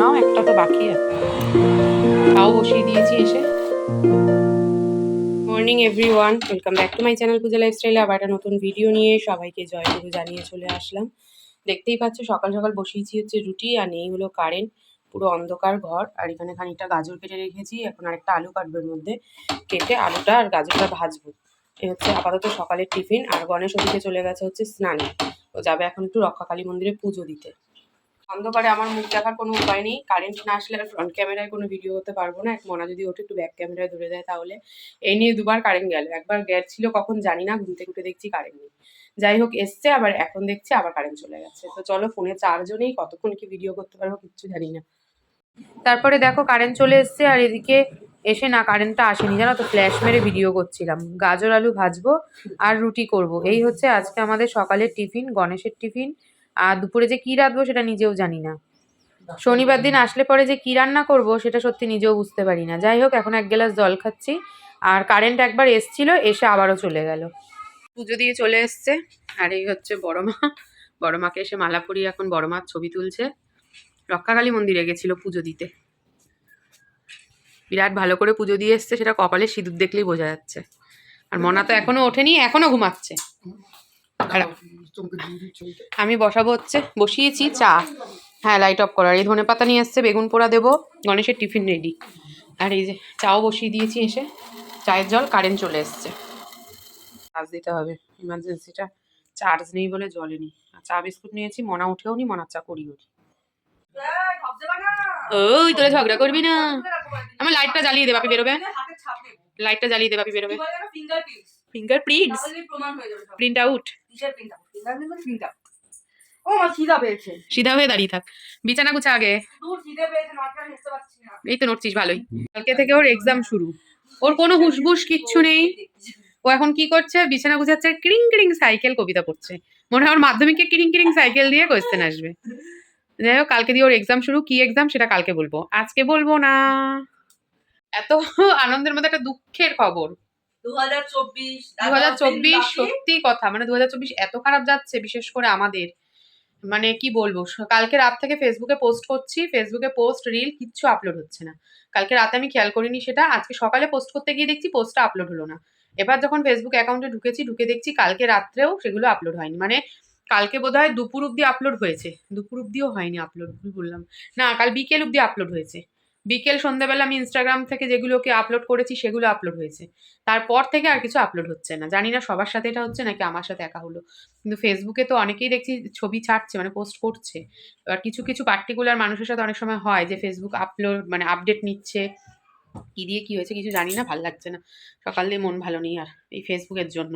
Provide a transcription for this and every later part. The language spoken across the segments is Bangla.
নাও, একটা তো বাকি আছে। তাও বসিয়ে দিয়েছি এসে। Morning everyone welcome back to my channel Puja লাইফস্টাইলে আবার একটা নতুন ভিডিও নিয়ে সবাইকে জয় গুরু জানিয়ে চলে আসলাম। দেখতেই পাচ্ছ, সকাল সকাল বসিয়েছি হচ্ছে রুটি, আর নেই হলো কারেন্ট পুরো অন্ধকার ঘর, আর এখানে খানিকটা গাজর কেটে রেখেছি। এখন আরেকটা আলু কাটবো এর মধ্যে। কেটে আলুটা আর গাজরটা ভাজবো। এই হচ্ছে আপাতত সকালের টিফিন, আর গণেশ ওদিকে চলে গেছে হচ্ছে স্নানে। ও যাবে এখন একটু রক্ষাকালী মন্দিরে পুজো দিতে। অন্ধকারে আমার মুখ দেখার কোনো উপায় নেই। কারেন্ট না আসলে আর ফ্রন্ট ক্যামেরায় কোনো ভিডিও করতে পারব না। এক মনা যদি ওঠে একটু ব্যাক ক্যামেরায় ধরে দেয় তাহলে। এই নিয়ে দুবার কারেন্ট গেল। একবার গেছিল কখন জানি না। ঘুরতে ঘুরতে দেখছি কারেন্ট নেই। যাই হোক, এসছে, আবার এখন দেখছি আবার কারেন্ট চলে গেছে। তো চলো ফোনে চারজনেই কতক্ষণ কি ভিডিও করতে পারব কিচ্ছু জানি না। তারপরে দেখো কারেন্ট চলে এসছে, আর এদিকে এসে না কারেন্টটা আসেনি। জানো তো ফ্ল্যাশ মেরে ভিডিও করছিলাম। গাজর, আলু ভাজবো আর রুটি করব। এই হচ্ছে আজকে আমাদের সকালের টিফিন গণেশের টিফিন আর দুপুরে যে কী রাঁধবো সেটা নিজেও জানি না। শনিবার দিন আসলে পরে যে কী রান্না করব সেটা সত্যি নিজেও বুঝতে পারি না। যাই হোক এখন এক গ্লাস জল খাচ্ছি আর কারেন্ট একবার এসছিল এসে আবারও চলে গেল। পুজো দিয়ে চলে এসছে। আর এই হচ্ছে বড় মা। বড় মাকে এসে মালা পরিয়ে এখন বড় মার ছবি তুলছে। রক্ষাকালী মন্দিরে গেছিল পুজো দিতে। বিরাট ভালো করে পুজো দিয়ে এসছে সেটা কপালে সিঁদুর দেখলেই বোঝা যাচ্ছে। আর মনা তো এখনও ওঠেনি এখনও ঘুমাচ্ছে। আমি বসাবো হচ্ছে। বসিয়েছি চা। হ্যাঁ লাইট অফ করার। এই ধনে পাতা নিয়ে এসছে বেগুন পোড়া দেবো গণেশের টিফিন রেডি আর এই যে চাও বসিয়ে দিয়েছি এসে চায়ের জল কারেন্ট চলে এসছে। চার্জ দিতে হবে ইমার্জেন্সিটা চার্জ নেই বলে জলে নেই। আর চা বিস্কুট নিয়েছি মনা উঠেও নি মনার চা করিও নি। ওই তোরা ঝগড়া করবি না। আমার লাইটটা জ্বালিয়ে দে বাপি বেরোবে। লাইটটা জ্বালিয়ে দে বাপি বেরোবে। ফিঙ্গার প্রিন্টস প্রিন্ট আউট ও আমার খিদা পেয়েছে। সিধা হয়ে দাঁড়িয়ে থাক। বিছানা গুছা আগে। দূর খিদে পেয়েছে মাথা নিতে পারছি না। এই তো নড়ছিস ভালোই। কালকে থেকে ওর এক্সাম শুরু। ওর কোনো হুসবুস কিচ্ছু নেই। ও এখন কি করছে? বিছানা গুছাচ্ছে ক্রিং ক্রিং সাইকেল কবিতা পড়ছে। মনে হয় ওর মাধ্যমিকে ক্রিং ক্রিং সাইকেল দিয়ে কোয়েশ্চেন আসবে। যাই হোক কালকে দিয়ে ওর এক্সাম শুরু। কি এক্সাম সেটা কালকে বলব। আজকে বলব না। এত আনন্দের মধ্যে একটা দুঃখের খবর। দু হাজার চব্বিশ সত্যি কথা মানে দু হাজার চব্বিশ এত খারাপ যাচ্ছে বিশেষ করে আমাদের। মানে কি বলব কালকে রাত থেকে ফেসবুকে পোস্ট করছি ফেসবুকে পোস্ট রিল কিচ্ছু আপলোড হচ্ছে না। কালকে রাতে আমি খেয়াল করিনি সেটা আজকে সকালে পোস্ট করতে গিয়ে দেখছি পোস্টটা আপলোড হলো না। এবার যখন ফেসবুক অ্যাকাউন্টে ঢুকেছি ঢুকে দেখছি কালকে রাত্রেও সেগুলো আপলোড হয়নি। মানে কালকে বোধহয় দুপুর অব্দি আপলোড হয়েছে। দুপুর অব্দিও হয়নি আপলোড ভুল বললাম। না কাল বিকেল অব্দি আপলোড হয়েছে। বিকেল সন্ধ্যাবেলা আমি ইনস্টাগ্রাম থেকে যেগুলোকে আপলোড করেছি, সেগুলো আপলোড হয়েছে। তারপর থেকে আর কিছু আপলোড হচ্ছে না। জানি না সবার সাথে এটা হচ্ছে নাকি আমার সাথে একা হলো। কিন্তু ফেসবুকে তো অনেকেই দেখছি ছবি ছাড়ছে মানে পোস্ট করছে। এবার কিছু কিছু পার্টিকুলার মানুষের সাথে অনেক সময় হয় যে ফেসবুক আপলোড মানে আপডেট নিচ্ছে। কি দিয়ে কি হয়েছে কিছু জানি না, ভালো লাগছে না। সকাল দিয়ে মন ভালো নেই আর এই ফেসবুকের জন্য।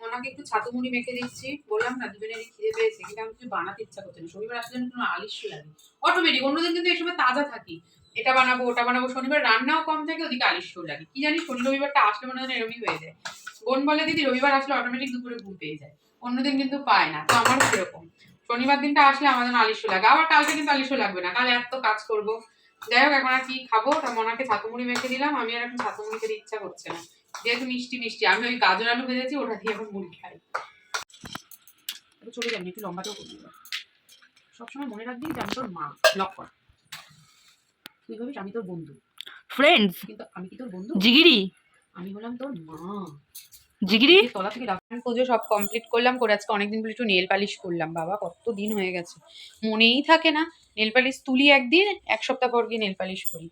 ওনাকে একটু ছাতু মুড়ি মেখে দিচ্ছি। বললাম না, দুজনেরই খিদে পেয়েছে। কিন্তু আমি কিছু বানাতে ইচ্ছা করছে না। শনিবার আসলে কোনো আলিস্য লাগে। অটোমেটিক অন্যদিন কিন্তু এই সময় তাজা থাকি। এটা বানাবো, ওটা বানাবো। শনিবার রান্নাও কম থাকে, ওদিকে আলিস্য লাগে। কি জানি শনি রবিবারটা আসলে মনে হয় এরমই হয়ে যায়। বোন বলে, দিদি, রবিবার আসলে অটোমেটিক দুপুরে ঘুম পেয়ে যায়। অন্যদিন কিন্তু পায় না। তো আমারও সেরকম। শনিবার দিনটা আসলে আমাদের আলিস্য লাগে। আবার কালকে কিন্তু আলিস্য লাগবে না। কাল এত কাজ করব। যাই হোক, এখন আর কি খাব? তা মনাকে ছাতু মুড়ি মেখে দিলাম। আমি আর এখন ছাতু মুড়ি খেতে ইচ্ছা করছে না। যেহেতু মিষ্টি মিষ্টি, আমি ওই গাজর আলু ভেজেছি, ওটা দিয়ে এখন মুড়ি খাই। চলে যাবি একটু লম্বাটাও করবি। সবসময় মনে রাখবি যে আমি তোর মা লক কর। তুই ভাবিস আমি তোর বন্ধু। ফ্রেন্ডস কিন্তু আমি কি তোর বন্ধু? জিগিরি? আমি হলাম তোর মা। জিগিরি? তলা থেকে রাখান পুজো সব কমপ্লিট করলাম করে আজকে অনেকদিন পরে একটু নেল পালিশ করলাম। বাবা কত দিন হয়ে গেছে। মনেই থাকে না নেল পালিশ তুলি একদিন এক সপ্তাহ পর গিয়ে নেল পালিশ করি।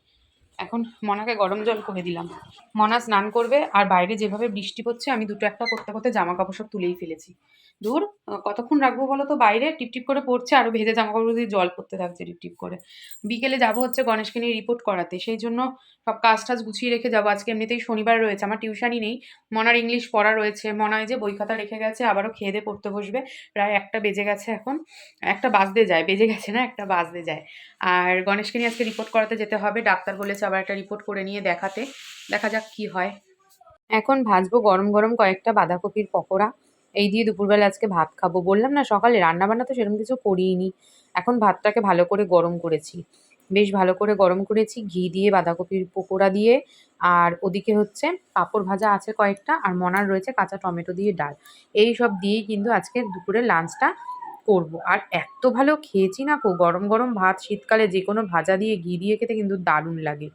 এখন মনাকে গরম জল করে দিলাম। মনা স্নান করবে আর বাইরে যেভাবে বৃষ্টি পড়ছে, আমি দুটো একটা করতে করতে জামা কাপড় সব তুলেই ফেলেছি। দূর কতক্ষণ রাখব বলো তো? বাইরে টিপটিপ করে পড়ছে আরও ভেজে জামা কাপড় দিয়ে জল পড়তে থাকছে টিপটিপ করে। বিকেলে যাব হচ্ছে গণেশকে নিয়ে রিপোর্ট করাতে। সেই জন্য সব কাজ টাজ গুছিয়ে রেখে যাব। আজকে এমনিতেই শনিবার রয়েছে, আমার টিউশনই নেই। মনার ইংলিশ পড়া রয়েছে। মনায় যে বই খাতা রেখে গেছে, আবারও খেয়ে দিয়ে পড়তে বসবে। প্রায় একটা বেজে গেছে এখন। একটা বাজতে যায়, বেজে গেছে না, একটা বাজতে যায়। আর গণেশকে নিয়ে আজকে রিপোর্ট করাতে যেতে হবে। ডাক্তার বলেছে আবার একটা রিপোর্ট করে নিয়ে দেখাতে। দেখা যাক কি হয়। এখন ভাজবো গরম গরম কয়েকটা বাঁধাকপির পকোড়া। এই দিয়ে দুপুরবেলা আজকে ভাত খাব। বললাম না, সকালে রান্নাবান্না তো সেরকম কিছু করিনি। এখন ভাতটাকে ভালো করে গরম করেছি। বেশ ভালো করে গরম করেছি, ঘি দিয়ে, বাঁধাকপির পকোড়া দিয়ে। আর ওদিকে হচ্ছে পাঁপড় ভাজা আছে কয়েকটা, আর মনার রয়েছে কাঁচা টমেটো দিয়ে ডাল। এই সব দিয়েই কিন্তু আজকে দুপুরের লাঞ্চটা করব। আর এত ভালো খেয়েছি না কো গরম গরম ভাত, শীতকালে যে কোনো ভাজা দিয়ে ঘি দিয়ে খেতে কিন্তু দারুণ লাগে।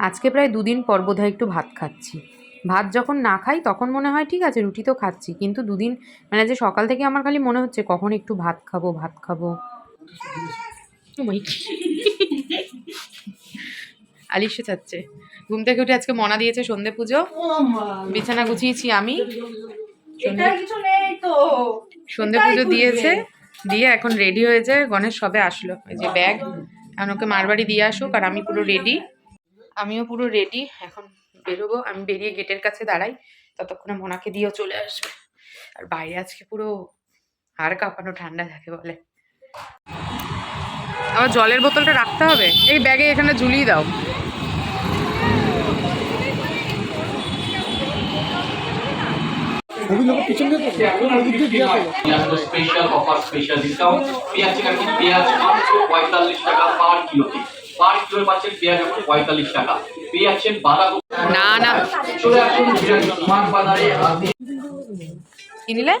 আজকে প্রায় দুদিন পর বোধহয় একটু ভাত খাচ্ছি। ভাত যখন না খাই তখন মনে হয়, ঠিক আছে, রুটি তো খাচ্ছি। কিন্তু দুদিন মানে যে সকাল থেকে আমার খালি মনে হচ্ছে, কখন একটু ভাত খাব ভাত খাব? আলিশে চাচ্ছে। ঘুম থেকে উঠে আজকে মনা দিয়েছে সন্ধে পুজো। বিছানা গুছিয়েছি আমি। কিছু তো সন্ধে পুজো দিয়েছে দিয়ে এখন রেডি হয়েছে গণেশ সবে আসলো। এই যে ব্যাগ এখন ওকে মারবাড়ি দিয়ে আসুক আর আমি পুরো রেডি আমিও পুরো রেডি এখন বেরোবো। আমি বেরিয়ে গেটের কাছে দাঁড়াই ততক্ষণে মোনাকে দিয়েও চলে আসবে। আর বাইরে আজকে পুরো হাড় কাঁপানো ঠান্ডা থাকে বলে। আবার জলের বোতলটা রাখতে হবে? এই ব্যাগে এখানে ঝুলিয়ে দাও। পিছন দিয়ে স্পেশাল অফার স্পেশাল ডিসকাউন্ট পেঁয়াজ কাটি পেঁয়াজ মাত্র পঁয়তাল্লিশ টাকা পার কিলোতে পার কিলো পাচ্ছেন পেঁয়াজ এখন পঁয়তাল্লিশ টাকা। পেয়ে যাচ্ছেন বাঁধাকপি। না না। চলে আসুন স্মার্ট বাজারে। আপনি কি নিলে?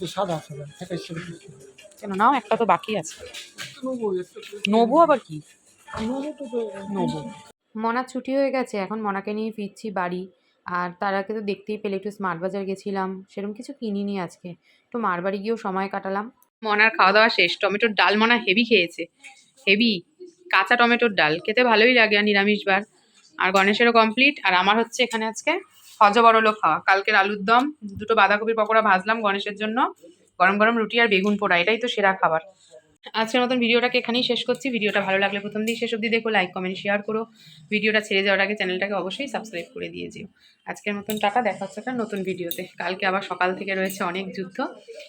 তো সাদা সাদা সেটাই ছিল। কেন নাও একটা তো বাকি আছে। নবু আবার কি? নবু মনার ছুটি হয়ে গেছে এখন মনাকে নিয়ে ফিরছি বাড়ি। আর তার আগে তো দেখতেই পেলে, একটু স্মার্ট বাজার গেছিলাম সেরকম কিছু কিনিনি আজকে। একটু মার বাড়ি গিয়েও সময় কাটালাম। মনার খাওয়া দাওয়া শেষ, টমেটোর ডাল মনা হেভি খেয়েছে। হেভি, কাঁচা টমেটোর ডাল, খেতে ভালোই লাগে আর নিরামিষ বার। আর গণেশেরও কমপ্লিট আর আমার হচ্ছে এখানে আজকে হজ বড়লো খাওয়া। কালকের আলুর দম, দুটো বাঁধাকপির পকোড়া ভাজলাম গণেশের জন্য। গরম গরম রুটি আর বেগুন পোড়া, এটাই তো সেরা খাবার। আজকের মতন ভিডিওটাকে এখানেই শেষ করছি। ভিডিওটা ভালো লাগলে প্রথম দিয়ে শেষ অবধি দেখো লাইক কমেন্ট শেয়ার করো। ভিডিওটা ছেড়ে যাওয়ার আগে চ্যানেলটাকে অবশ্যই সাবস্ক্রাইব করে দিয়ে যেও। আজকের মতন টাকা দেখা হচ্ছে একটা নতুন ভিডিওতে। কালকে আবার সকাল থেকে রয়েছে অনেক যুদ্ধ,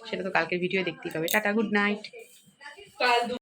সেটা তো কালকের ভিডিও দেখতেই হবে টাটা গুড নাইট